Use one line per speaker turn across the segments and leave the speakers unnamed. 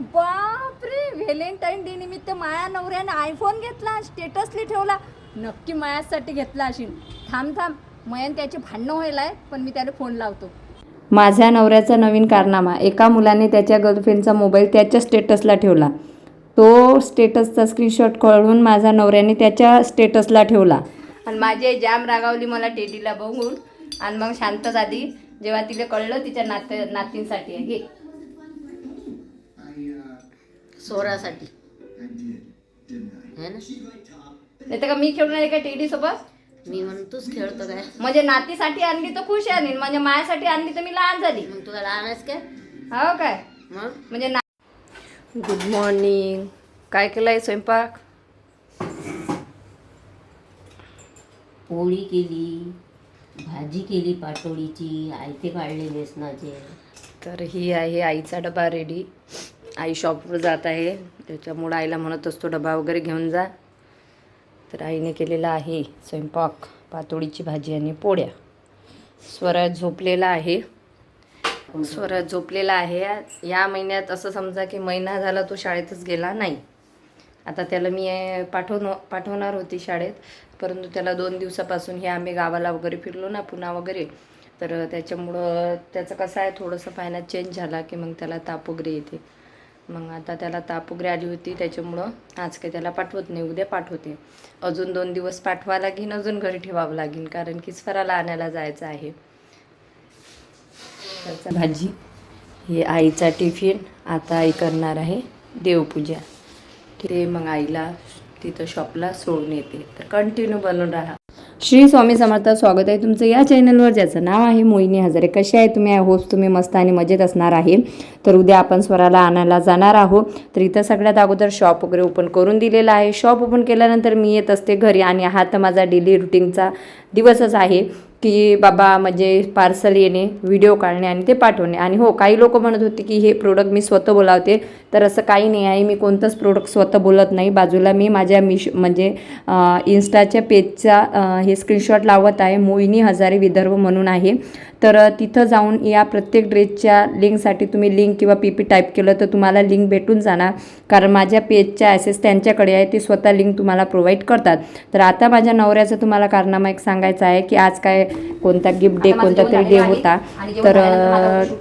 बापरे Valentine day निमित्त माया नवऱ्याने आयफोन घेतला स्टेटसली ठेवला. नक्की मायासाठी घेतला असेल थांब थांब. मयन त्याची भांडणं व्हायला आहे पण मी त्याला फोन लावतो.
माझ्या नवऱ्याचा नवीन कारनामा. एका मुलाने त्याच्या गर्लफ्रेंडचा मोबाईल त्याच्या स्टेटसला ठेवला. तो स्टेटसचा स्क्रीनशॉट काढून माझ्या नवऱ्याने त्याच्या स्टेटसला ठेवला.
आणि माझी जाम रागावली मला टेडीला बघून. आणि मग शांत झाली. जेव्हा तिला कळलं तिच्या नात नातींसाठी. आहे घे
सोरासाठी है ना?
नाही तर का मी खेळून आहे का टेडी सोबत?
मी म्हणून तूच खेळतो काय?
म्हणजे नातीसाठी आणली तर खुश आहे आणि म्हणजे माझ्यासाठी आणली तर मी लहान झाली.
मग तुला लहान आहेस काय?
हो काय?
मग?
म्हणजे ना गुड मॉर्निंग काय केलं आहे स्वयंपाक?
पोळी केली भाजी केली पाटोळीची आयते काढले बेसनाचे.
तर ही आहे आईचा डबा रेडी आई शॉपवर जात आहे. त्याच्यामुळं आईला म्हणत असतो डबा वगैरे घेऊन जा. तर आईने केलेला आहे स्वयंपाक पातोळीची भाजी आणि पोळ्या. स्वराज झोपलेला आहे. स्वराज झोपलेला आहे. या महिन्यात असं समजा की महिना झाला तो शाळेतच गेला नाही. आता त्याला मी पाठवण पाठवणार होती शाळेत. परंतु त्याला दोन दिवसापासून हे आम्ही गावाला वगैरे फिरलो ना पुन्हा वगैरे. तर त्याच्यामुळं त्याचं कसं आहे थोडंसं फायनात चेंज झाला की मग त्याला ताप वगैरे येते. मग आता त्याला ताप वगैरे आली होती त्याच्यामुळं आज काही त्याला पाठवत नाही. उद्या पाठवते. अजून दोन दिवस पाठवा लागेन अजून घरी ठेवावं लागेल कारण की स्वराला आणायला जायचं आहे. त्याचा भाजी हे आईचा टिफिन आता आई करणार आहे देवपूजा. ते मग आईला तिथं शॉपला सोडून येते. तर कंटिन्यू बनवून राहा.
श्री स्वामी समर्थ स्वागत आहे तुमचं या चॅनलवर ज्याचं नाव आहे मोहिनी हजारे. कसे आहे तुम्ही? आय होप तुम्ही मस्त आणि मजेत असणार आहे. तर उद्या आपण स्वराला आणायला जाणार आहोत. तर इथं सगळ्यात अगोदर शॉप वगैरे ओपन करून दिलेला आहे. शॉप ओपन केल्यानंतर मी येत असते घरी आणि हा तर माझा डेली रुटीनचा दिवसच आहे. की बाबा म्हणजे पार्सल येणे व्हिडिओ काढणे आणि ते पाठवणे. आणि हो काही लोक म्हणत होते की हे प्रोडक्ट मी स्वतः बोलावते. तर असं काही नाही आहे. मी कोणतंच प्रोडक्ट स्वतः बोलत नाही. बाजूला मी माझ्या मिश म्हणजे इन्स्टाच्या पेजचा हे स्क्रीनशॉट लावत आहे. मोहिनी हजारे विदर्भ म्हणून आहे. तर तिथं जाऊन या प्रत्येक ड्रेसच्या लिंकसाठी तुम्ही लिंक किंवा पी पी टाईप केलं तर तुम्हाला लिंक भेटून जाणार कारण माझ्या पेजच्या ॲसेस त्यांच्याकडे आहे ते स्वतः लिंक तुम्हाला प्रोव्हाइड करतात तर आता माझ्या नवऱ्याचं तुम्हाला कारनामा एक सांगायचं आहे की आज काय कोणता गिफ्ट डे कोणता तरी डे. होता तर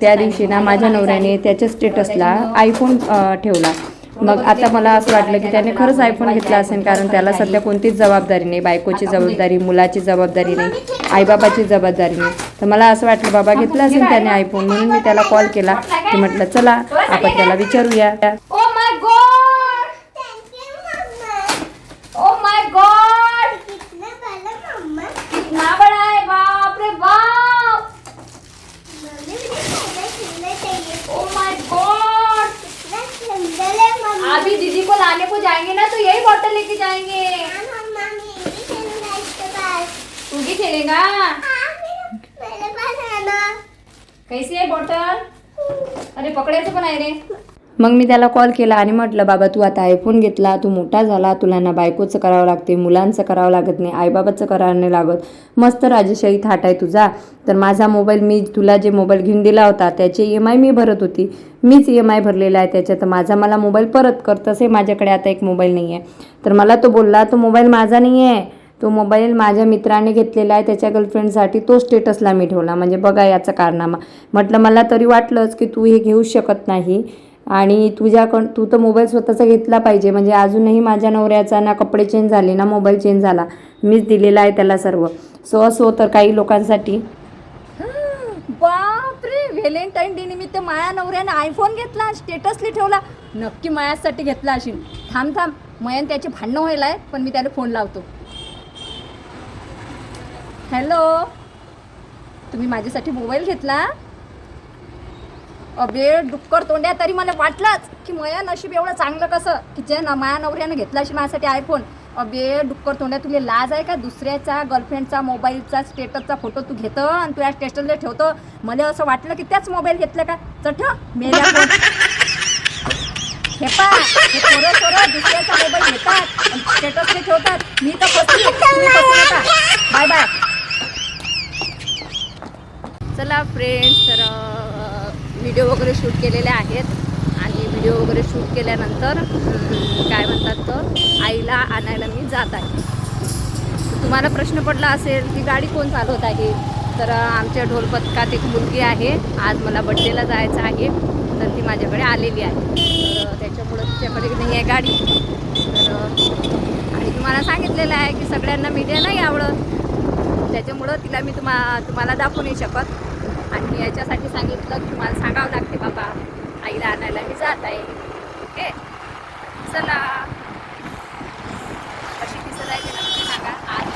त्या दिवशी ना. माझ्या. नवऱ्याने त्याच्या स्टेटसला आयफोन ठेवला मग आता मला असं वाटलं की त्याने खरंच आयफोन घेतला असेल कारण त्याला सध्या कोणतीच जबाबदारी नाही बायकोची जबाबदारी मुलाची जबाबदारी नाही आईबाबाची जबाबदारी नाही. तर मला असं वाटलं बाबा घेतला असेल त्याने आयफोन म्हणून मी त्याला कॉल केला. की म्हटलं चला आपण त्याला विचारूया
oh my God oh my God कितना बड़ा है बाप रे बाप ओ माय गॉड अभी दीदी को लाने को जाएंगे ना तो यही बॉटल लेके जाएंगे। तू भी खेलेगा? कैसी है बॉटल अरे पकडायचं पण आहे रे।
मग मी त्याला कॉल केला आणि म्हटलं बाबा तू आता आयफोन घेतला तू मोठा झाला तुला ना बायकोचं करावं लागते मुलांचं करावं लागत नाही आईबाबाचं करावं नाही लागत. मस्त राजेशाही थाट आहे तुझा. तर माझा मोबाईल मी तुला जे मोबाईल घेऊन दिला होता त्याचे ई एम आय मी भरत होती. मीच ई एम आय भरलेला आहे त्याच्यात. तर माझा मला मोबाईल परत कर. तसे माझ्याकडे आता एक मोबाईल नाही आहे तर मला तो बोलला तो मोबाईल माझा नाही आहे तो मोबाईल माझ्या मित्राने घेतलेला आहे. त्याच्या गर्लफ्रेंडसाठी तो स्टेटसला मी ठेवला. म्हणजे बघा याचा कारनामा. म्हटलं मला तरी वाटलंच की तू हे घेऊ शकत नाही. आणि तुझ्याकडं तू तर मोबाईल स्वतःचा घेतला पाहिजे. म्हणजे अजूनही माझ्या नवऱ्याचा ना कपडे चेंज झाले ना मोबाईल चेंज झाला. मीच दिलेला आहे त्याला सर्व. सो असो तर काही लोकांसाठी.
बापरे! व्हॅलेंटाईन डे निमित्त माया नवऱ्याने आयफोन घेतला स्टेटसली ठेवला. नक्की मायासाठी घेतला अशी थांब थांब. मयन त्याचे भांडणं व्हायला आहे पण मी त्याला फोन लावतो. हॅलो तुम्ही माझ्यासाठी मोबाईल घेतला? अबे डुक्कर तोंड्या तरी मला वाटलंच की मया नशीब एवढं चांगलं कसं? की जे ना माया नवऱ्यानं घेतला अशी माझ्यासाठी आयफोन अबे डुक्कर तोंड्या तुला लाज आहे का? दुसऱ्याचा गर्लफ्रेंडचा मोबाईलचा स्टेटसचा फोटो तू घेतं आणि तुझ्या स्टेटसला ठेवतो. मला असं वाटलं की त्याच मोबाईल घेतलं का? चठ मेल्या हे पा हे पोरं दुसऱ्याचा मोबाईल घेतात आणि स्टेटसला ठेवतात. मी तर बाय बाय चला फ्रेंड्स तर व्हिडिओ वगैरे शूट केलेले आहेत. आणि व्हिडिओ वगैरे शूट केल्यानंतर काय म्हणतात तर आईला आणायला मी जात आहे. तुम्हाला प्रश्न पडला असेल की गाडी कोण चालवत आहे? तर आमच्या ढोलपथकात एक मुलगी आहे. आज मला बड्डेला जायचं आहे. तर ती माझ्याकडे आलेली आहे. तर त्याच्यामुळं तिच्याकडे नाही आहे गाडी. तर आणि तुम्हाला सांगितलेलं आहे की सगळ्यांना मीडिया नाही आवडत. त्याच्यामुळं तिला मी तुम्हा तुम्हाला दाखवू नाही शकत. आणि याच्यासाठी सांगितलं की तुम्हाला सांगावं लागते बाबा आईला आणायला मी जात आहे. ओके? चला. कशी दिसत आहे ते नक्की सांगा. आज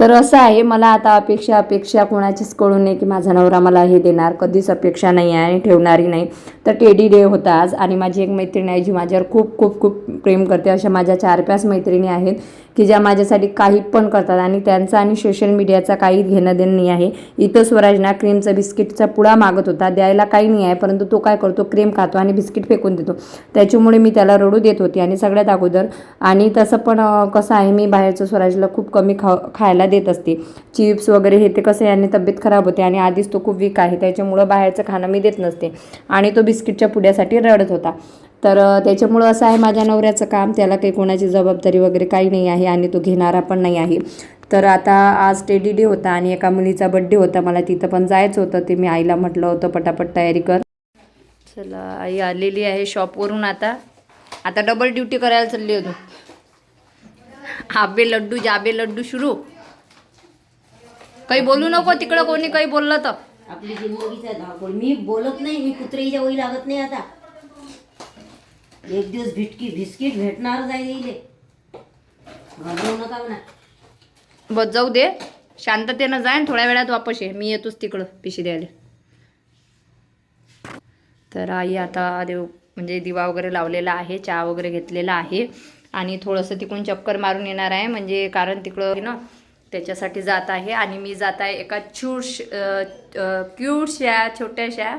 तर असं आहे मला आता अपेक्षा अपेक्षा कोणाचीच कळू नये की माझा नवरा मला हे देणार. कधीच अपेक्षा नाही आहे आणि ठेवणारी नाही. तर टेडी डे होता आज आणि माझी एक मैत्रीण आहे जी माझ्यावर खूप खूप खूप प्रेम करते. अशा माझ्या चार पाच मैत्रिणी आहेत. की ज्या माझ्यासाठी काही पण करतात आणि त्यांचा आणि सोशल मीडियाचा काही घेणं देणं नाही आहे. इथं स्वराजना क्रीमचा बिस्किटचा पुडा मागत होता. द्यायला काही नाही आहे परंतु तो काय करतो? क्रीम खातो आणि बिस्किट फेकून देतो. त्याच्यामुळे मी त्याला रडू देत होती आणि सगळ्यात अगोदर आणि तसं पण कसं आहे मी बाहेरचं स्वराजला खूप कमी खा खायला देत असते. चिप्स वगैरे हे ते कसं याने तब्येत खराब होते आणि आधीच तो खूप वीक आहे. त्याच्यामुळं बाहेरचं खाणं मी देत नसते. आणि तो बिस्किटच्या पुड्यासाठी रडत होता. तर त्याच्यामुळं असं आहे माझ्या नवऱ्याचं काम त्याला काही कोणाची जबाबदारी वगैरे काही नाही आहे आणि तो घेणारा पण नाही आहे. तर आता आज टेडी डे होता आणि एका मुलीचा बड्डे होता मला तिथं पण जायचं होतं ते मी आईला म्हटलं होतं पटापट तयारी कर.
चला आई आलेली आहे शॉपवरून आता. आता डबल ड्युटी करायला चालली होतो. आबे लड्डू जाबे लड्डू सुरू. काही बोलू नको तिकडं कोणी काही बोललं तर.
आपली जिंदगीचा धावपळ. मी बोलत नाही मी कुत्रेच्या वही लागत नाही आता. एक दिवस भिटकी बिस्किट भेटणार जाईल घाबरू नका म्हणा.
बस जाऊ दे. शांततेनं जाईन थोड्या वेळात वापस ये. मी येतोच तिकडं पिशी द्यायला. तर आई आता देव म्हणजे दिवा वगैरे लावलेला आहे चहा वगैरे घेतलेला आहे. आणि थोडंसं तिकडून चक्कर मारून येणार आहे म्हणजे कारण तिकडं ना त्याच्यासाठी जात आहे. आणि मी जात आहे एका छूट क्यूटशा छोट्याशा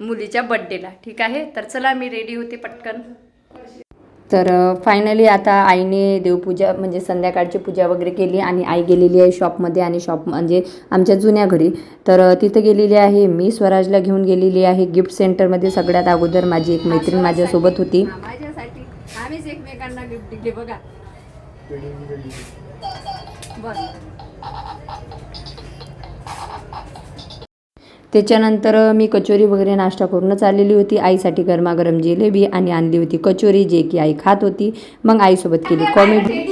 मुलीच्या बड्डेला ठीक आहे? तर चला मी रेडी होते पटकन.
तर फायनली आता आईने देवपूजा म्हणजे संध्याकाळची पूजा वगैरे केली आणि आई गेलेली आहे शॉपमध्ये आणि शॉप म्हणजे आमच्या जुन्या घरी. तर तिथं गेलेली आहे मी स्वराजला घेऊन गेलेली आहे. गिफ्ट सेंटरमध्ये सगळ्यात अगोदर माझी एक मैत्रीण माझ्यासोबत होती.
माझ्यासाठी आम्हीच एकमेकांना गिफ्ट दिले बघा. बस
त्याच्यानंतर मी कचोरी वगैरे नाश्ता करूनच आलेली होती. आईसाठी गरमागरम जिलेबी आणि आणली होती कचोरी जे की आई खात होती. मग आईसोबत केली कॉमेडी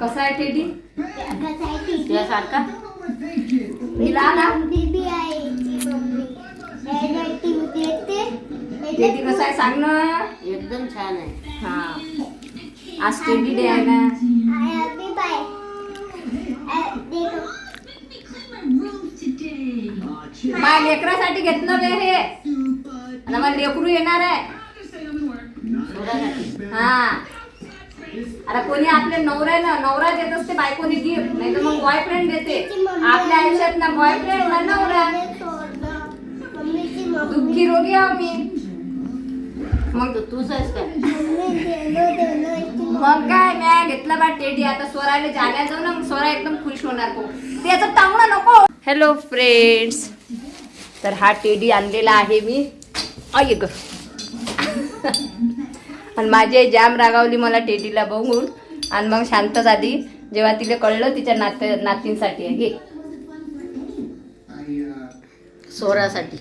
कसा आहे टेडी कसा आहे? सांग ना.
एकदम छान आहे.
हा. आज टेडी डे आहे ना माझ्या लेकरासाठी घेतलं बे हे. आता मला लेकरू येणार आहे. हा. आता कोणी आपले नवरा ना नवरा देत असते बायकोनी गिफ्ट नाही तर मग बॉयफ्रेंड देते. आपल्या आयुष्यात ना बॉयफ्रेंड ना नवरा. दुःखी रोगी आहो मी
मग तू तूच आहेस काय
मग काय म्या घेतला बा टेडी आता स्वराला जागा जाऊ ना मग स्वरा एकदम खुश होणार हो त्याचं चांगलं नको. हॅलो फ्रेंड्स तर हा टेडी आणलेला आहे मी. अय ग. आणि माझी आई जाम रागावली मला टेडीला बघून. आणि मग शांत झाली. जेव्हा तिला कळलं तिच्या नात नातींसाठी आहे. घे
सोरासाठी.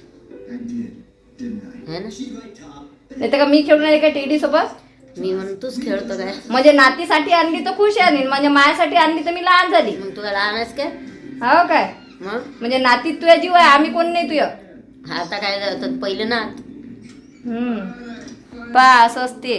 नाही तर का मी खेळून आहे का टेडी सोबत
मी म्हणून तूच खेळतो काय?
म्हणजे नातीसाठी आणली तर खुश आहे आणि म्हणजे माझ्यासाठी आणली तर मी लहान झाली.
मग तुला लहान आहेस काय?
हो काय?
मग?
म्हणजे नातीत तुझ्या जीव आहे आम्ही कोण नाही तुझं
आता काय करतात? पहिले ना.
हम्म. पा असं असते.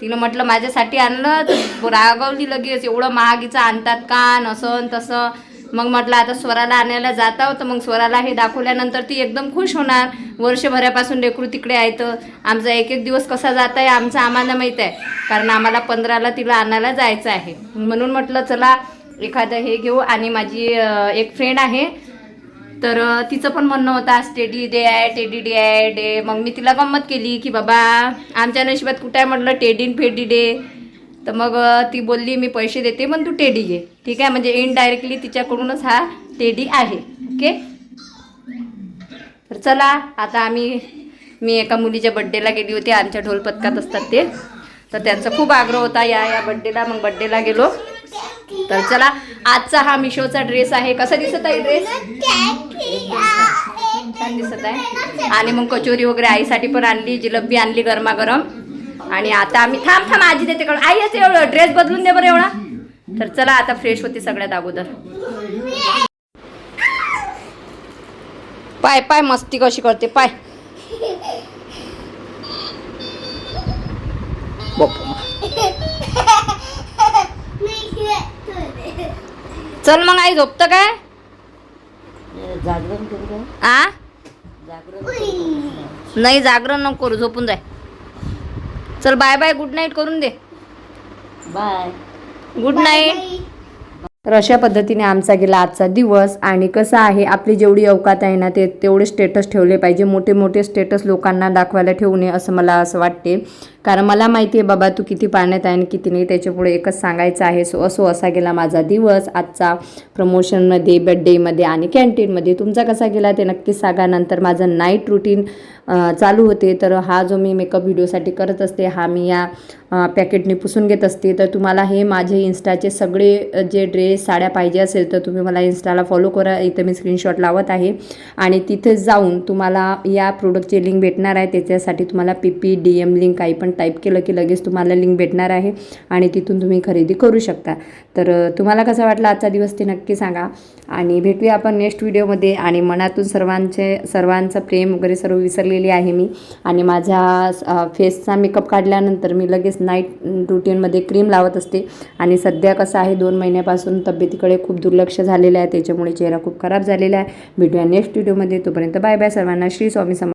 तिनं म्हटलं माझ्यासाठी आणलं तर रागवली लगेच. एवढं महागीचं आणतात का? नसन तसं. मग म्हटलं आता स्वराला आणायला जात आहोत तर मग स्वराला हे दाखवल्यानंतर ती एकदम खुश होणार. वर्षभरापासून लेकरू तिकडे आहे तर आमचा एक एक दिवस कसा जात आहे आमचं आम्हाला माहीत आहे. कारण आम्हाला पंधराला तिला आणायला जायचं आहे. म्हणून म्हटलं चला एखादं हे घेऊ. आणि माझी एक फ्रेंड आहे. तर तिचं पण म्हणणं होतं आज टेडी डे आहे टेडी डे आहे डे मग मी तिला गंमत केली की बाबा आमच्या नशिबात कुठे आहे? म्हटलं टेडी फेडी डे तर मग ती बोलली मी पैसे देते पण तू टेडी घे. ठीक आहे? म्हणजे इनडायरेक्टली तिच्याकडूनच हा टेडी आहे. ओके तर चला आता आम्ही मी एका मुलीच्या बड्डेला गेली होती. आमच्या ढोलपथकात असतात ते. तर त्यांचा खूप आग्रह होता या या बड्डेला मग बड्डेला गेलो. तर चला आजचा हा मिशोचा ड्रेस आहे. कसा दिसत आहे ड्रेस छान दिसत आहे. आणि मग कचोरी वगैरे आईसाठी पण आणली जिलबी आणली गरमागरम. आणि आता आम्ही थांब थांब आजी देते आई येते एवढं ड्रेस बदलून दे बरं एवढा. तर चला आता फ्रेश होते सगळ्यात अगोदर. पाय पाय मस्ती कशी करते पाय. चल मग आई झोपतं काय?
जागरण करू
आ?
जागरण
नाही जागरण नको करू झोपून जाय. चल बाय बाय गुड नाईट करून दे.
बाय.
गुड नाईट
तर अशा पद्धतीने आमचा गेला आजचा दिवस आणि कसं आहे आपली जेवढी अवकात आहे ना ते तेवढे स्टेटस ठेवले पाहिजे. मोठे मोठे स्टेटस लोकांना दाखवायला ठेवू नये असं मला असं वाटते. कारण मला माहिती आहे बाबा तू किती पाण्यात आहे आणि किती नाही त्याच्यापुढे एकच सांगायचं आहे. सो असो असा गेला माझा दिवस. आजचा प्रमोशनमध्ये बड्डेमध्ये आणि कॅन्टीनमध्ये तुमचा कसा गेला ते नक्कीच सांगा. नंतर माझं नाईट रुटीन चालू होते. तर हा जो मी मेकअप व्हिडिओसाठी करत असते हा मी या पॅकेटने पुसून घेत असते. तर तुम्हाला हे माझे इन्स्टाचे सगळे जे ड्रेस साड्या पाहिजे असेल तर तुम्ही मला इन्स्टाला फॉलो करा. इथं मी स्क्रीनशॉट लावत आहे. आणि तिथे जाऊन तुम्हाला या प्रोडक्टची लिंक भेटणार आहे. त्याच्यासाठी तुम्हाला P P D M link काही पण टाईप केलं की लगेच तुम्हाला लिंक भेटणार आहे आणि तिथून तुम्ही खरेदी करू शकता. तर तुम्हाला कसा वाटला आजचा दिवस ते नक्की सांगा. आणि भेटूया आपण नेक्स्ट व्हिडिओमध्ये आणि मनातून सर्वांचे सर्वांचं प्रेम वगैरे सर्व विसरलेली आहे मी. आणि माझ्या फेसचा मेकअप काढल्यानंतर मी लगेच नाईट रुटीनमध्ये क्रीम लावत असते. आणि सध्या कसं आहे दोन महिन्यापासून तब्येतीकडे खूप दुर्लक्ष झालेलं आहे. त्याच्यामुळे चेहरा खूप खराब झालेला आहे. भेटूया नेक्स्ट व्हिडिओमध्ये तोपर्यंत बाय बाय सर्वांना. श्री स्वामी सम